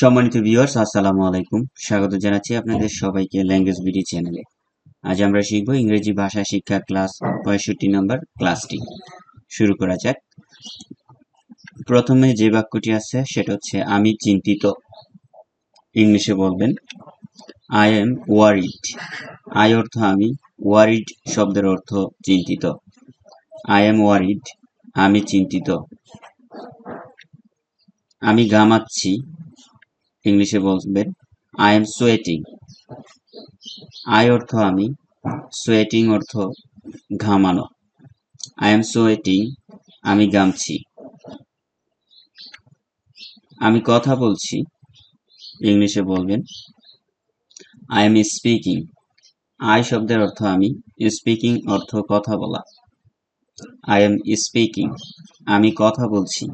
সম্মানিত ভিউয়ার্স আসসালামু আলাইকুম। স্বাগত জানাচ্ছি আপনাদের সবাইকে ল্যাঙ্গুয়েজ বিডি চ্যানেলে আজ আমরা শিখব ইংরেজি ভাষা শিক্ষা ক্লাস পঁয়ষট্টি নম্বর ক্লাসটি শুরু করা যাক। প্রথমে যে বাক্যটি আছে, সেটা হচ্ছে, আমি চিন্তিত। ইংলিশে বলবেন আই এম ওয়ারিড আই অর্থ আমি ওয়ারিড শব্দের অর্থ চিন্তিত। আই এম ওয়ারিড আমি চিন্তিত। আমি ঘামাচ্ছি। ইংলিশে বলবেন আই এম সোয়েটিং আই অর্থ আমি সোয়েটিং অর্থ ঘামানো। আই এম সোয়েটিং আমি গামছি আমি কথা বলছি, ইংলিশে বলবেন আই এম স্পিকিং আই শব্দের অর্থ আমি স্পিকিং অর্থ কথা বলা। আই এম স্পিকিং আমি কথা বলছি।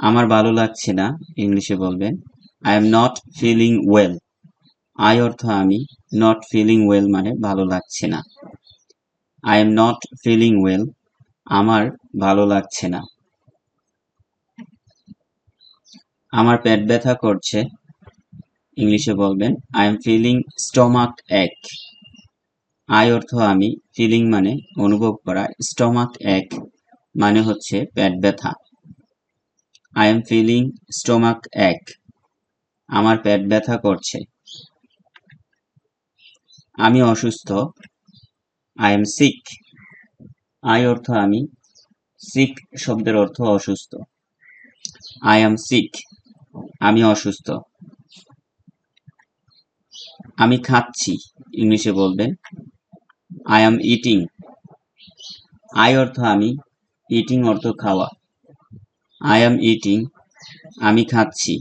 আমার ভালো লাগছে না, ইংলিশে বলবেন। I am not feeling well I অর্থ আমি নট ফিলিং ওয়েল মানে ভালো লাগছে না। I am not feeling well আমার ভালো লাগছে না। আমার পেট ব্যথা করছে। ইংলিশে বলবেন আই এম ফিলিং স্টমাক এক আই অর্থ আমি ফিলিং মানে অনুভব করা স্টমাক এক মানে হচ্ছে পেট ব্যথা। আই এম ফিলিং স্টোমাক এক আমার পেট ব্যথা করছে। আমি অসুস্থ। আই এম সিক আই অর্থ আমি। সিক শব্দের অর্থ অসুস্থ। আই এম সিক আমি অসুস্থ। আমি খাচ্ছি, ইংলিশে বলবেন। আই এম ইটিং আই অর্থ আমি। ইটিং অর্থ খাওয়া। আই এম ইটিং আমি খাচ্ছি।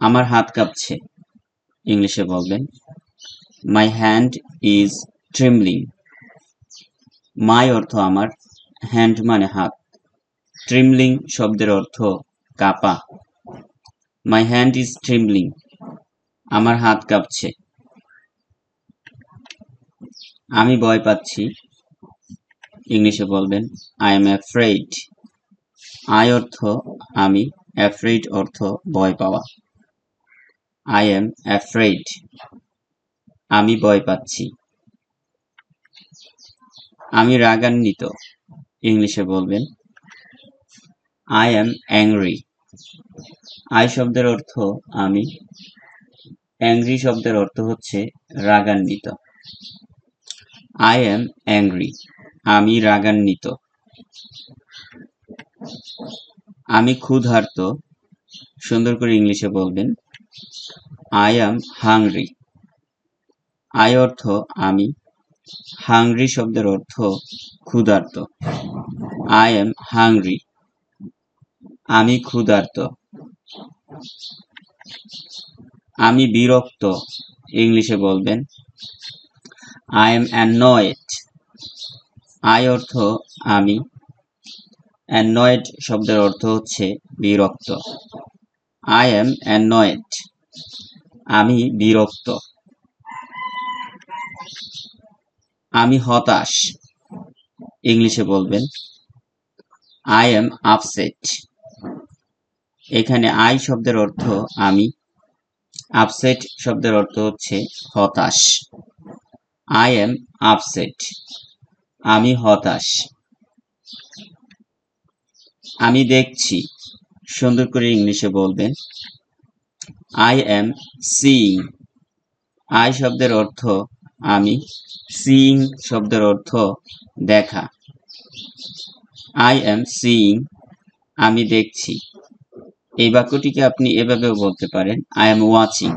আমার হাত কাঁপছে। ইংলিশে বলবেন মাই হ্যান্ড ইজ ট্রিমলিং মাই অর্থ আমার। হ্যান্ড মানে হাত। ট্রিমলিং শব্দের অর্থ কাপা। মাই হ্যান্ড ইজ ট্রিমলিং আমার হাত কাঁপছে। আমি ভয় পাচ্ছি। ইংলিশে বলবেন আই এম অ্যাফ্রেড আই অর্থ, আমি। অ্যাফ্রেড অর্থ, ভয় পাওয়া। আই এম অ্যাফ্রেড আমি ভয় পাচ্ছি। আমি রাগান্বিত। ইংলিশে বলবেন আই এম অ্যাংরি আই শব্দের অর্থ, আমি। অ্যাংরি শব্দের অর্থ হচ্ছে, রাগান্বিত। আই এম অ্যাংরি আমি রাগান্বিত। আমি ক্ষুধার্ত। সুন্দর করে ইংলিশে বলবেন আই এম হাংরি আই অর্থ আমি। হাংরি শব্দের অর্থ ক্ষুধার্ত। আই এম হাংরি আমি ক্ষুধার্ত। আমি বিরক্ত। ইংলিশে বলবেন আই এম অ্যানয়েড আই অর্থ আমি অ্যানয়েড শব্দের অর্থ হচ্ছে বিরক্ত। আই এম অ্যানয়েড আমি বিরক্ত। আমি হতাশ, ইংলিশে বলবেন। আই এম আপসেট, এখানে আই শব্দের অর্থ আমি, আপসেট শব্দের অর্থ হচ্ছে হতাশ। আই এম আপসেট আমি হতাশ। আমি দেখছি। সুন্দর করে ইংলিশে বলবেন। আই এম সিইং আই শব্দের অর্থ আমি সিইং শব্দের অর্থ দেখা। আই এম সিইং আমি দেখছি। এই বাক্যটিকে আপনি এভাবেও বলতে পারেন। আই এম ওয়াচিং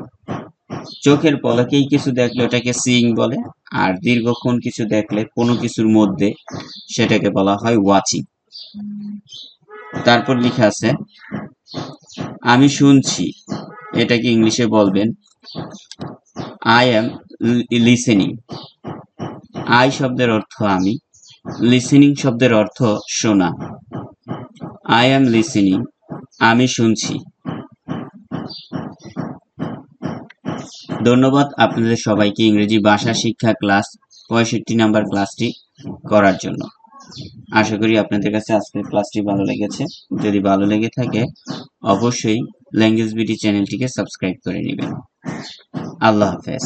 চোখের পলকেই কিছু দেখলে ওটাকে সিইং বলে, আর দীর্ঘক্ষণ কিছু দেখলে কোনো কিছুর মধ্যে সেটাকে বলা হয় ওয়াচিং তারপর লেখা আছে, আমি শুনছি। এটাকে ইংলিশে বলবেন আই এম লিসেনিং আই শব্দের অর্থ আমি লিসেনিং শব্দের অর্থ শোনা। আই এম লিসেনিং আমি শুনছি। ধন্যবাদ আপনাদের সবাইকে ইংরেজি ভাষা শিক্ষা ক্লাস পঁয়ষট্টি নাম্বার ক্লাসটি করার জন্য। আশা করি আপনাদের কাছে আজকের ক্লাসটি ভালো লেগেছে। যদি ভালো লেগে থাকে, অবশ্যই ল্যাঙ্গুয়েজ বিডি চ্যানেলটিকে সাবস্ক্রাইব করে নেবেন। আল্লাহ হাফেজ।